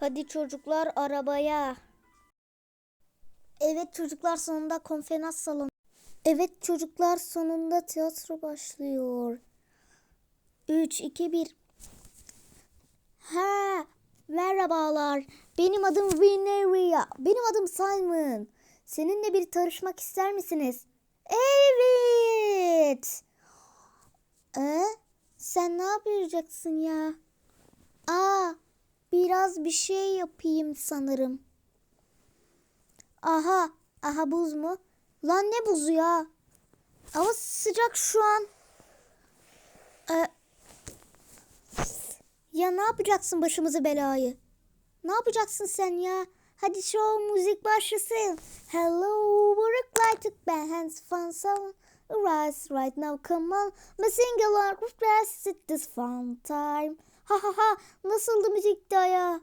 Hadi çocuklar arabaya. Evet çocuklar sonunda konferans salonu. Evet çocuklar sonunda tiyatro başlıyor. 3, 2, 1. Ha, merhabalar. Benim adım Vineria. Benim adım Simon. Seninle bir tanışmak ister misiniz? Evet. Ee, sen ne yapacaksın ya? Biraz bir şey yapayım sanırım. Aha, aha buz mu? Lan ne buzu ya? Hava sıcak şu an. Ee, ya ne yapacaksın başımıza belayı? Ne yapacaksın sen ya? Hadi show müzik başlasın. Hello, work like band's fun song. Rise right now, come on. Me sing along with us at this fun time. Ha ha ha, nasıldı müzik ya?